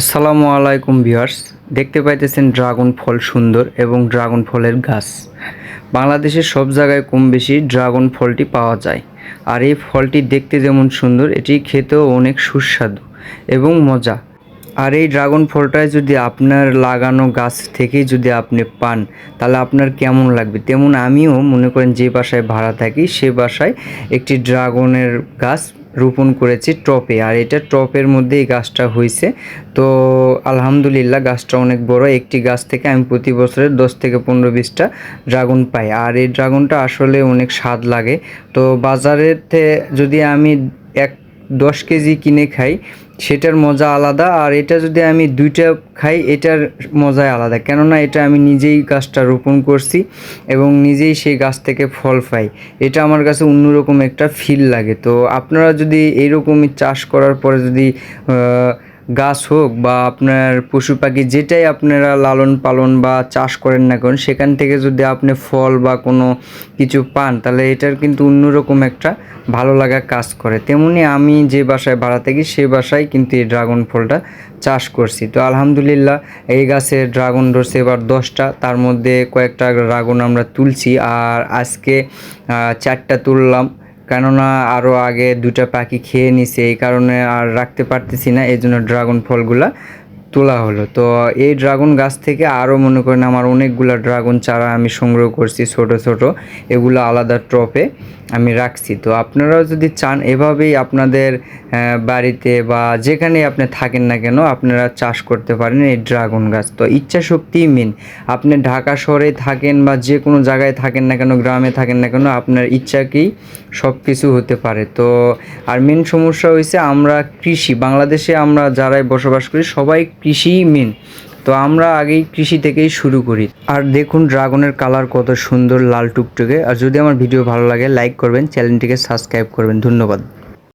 আসসালামু আলাইকুম ভিউয়ার্স। দেখতে পাইতেছেন ড্রাগন ফল সুন্দর এবং ড্রাগন ফলের গাছ। বাংলাদেশের সব জায়গায় কম বেশি ড্রাগন ফলটি পাওয়া যায়। আর এই ফলটি দেখতে যেমন সুন্দর, এটি খেতেও অনেক সুস্বাদু এবং মজা। আর এই ড্রাগন ফলটায় যদি আপনার লাগানো গাছ থেকেই যদি আপনি পান, তাহলে আপনার কেমন লাগবে? তেমন আমিও মনে করেন যে বাসায় ভাড়া থাকি, সে বাসায় একটি ড্রাগনের গাছ রোপণ করেছি টপে, আর এটা টপের মধ্যে এই গাছটা হয়েছে তো আলহামদুলিল্লাহ গাছটা অনেক বড়, একটি গাছ থেকে আমি প্রতি বছরে দশ থেকে পনেরো বিশটা ড্রাগন পাই, আর এই ড্রাগনটা আসলে অনেক স্বাদ লাগে। তো বাজারেতে যদি আমি এক দশ কেজি কিনে খাই, সেটার মজা আলাদা। আর এটা যদি আমি দুইটা খাই, এটার মজাই আলাদা। কেননা এটা আমি নিজেই গাছটা রোপণ করছি এবং নিজেই সেই গাছ থেকে ফল পাই। এটা আমার কাছে অন্যরকম একটা ফিল লাগে। তো আপনারা যদি এইরকমই চাষ করার পরে যদি গাছ হোক বা আপনার পশু পাখি যেটাই আপনারা লালন পালন বা চাষ করেন না কেন, সেখান থেকে যদি আপনি ফল বা কোনো কিছু পান, তাহলে এটার কিন্তু অন্যরকম একটা ভালো লাগা কাজ করে। তেমনি আমি যে বাসায় ভাড়া থাকি, সে বাসায় কিন্তু এই ড্রাগন ফলটা চাষ করছি। তো আলহামদুলিল্লাহ, এই গাছে ড্রাগন ধরছে এবার দশটা, তার মধ্যে কয়েকটা ড্রাগন আমরা তুলছি। আর আজকে চারটা তুললাম। কেননা আরও আগে দুটা পাখি খেয়ে নিছে, এই কারণে আর রাখতে পারতেছি না এই জন্য ড্রাগন ফলগুলা। তোলা হলো। তো এই ড্রাগন গাছ থেকে আরও মনে করেন আমার অনেকগুলো ড্রাগন চারা আমি সংগ্রহ করছি ছোট ছোট। এগুলো আলাদা ট্রপে আমি রাখছি। তো আপনারাও যদি চান, এভাবেই আপনাদের বাড়িতে বা যেখানে আপনি থাকেন না কেন, আপনারা চাষ করতে পারেন এই ড্রাগন গাছ। তো ইচ্ছা শক্তিই মেন আপনি ঢাকা শহরে থাকেন বা যে কোনো জায়গায় থাকেন না কেন, গ্রামে থাকেন না কেন, আপনার ইচ্ছাকেই সব কিছু হতে পারে। তো আর মেন সমস্যা হয়েছে আমরা কৃষি। বাংলাদেশে আমরা যারাই বসবাস করি, সবাই কৃষিই মেন তো আমরা আগেই কৃষি থেকেই শুরু করি। আর দেখুন ড্রাগনের কালার কত সুন্দর লাল টুকটুকে। আর যদি আমার ভিডিও ভালো লাগে লাইক করবেন চ্যানেলটিকে সাবস্ক্রাইব করবেন। ধন্যবাদ।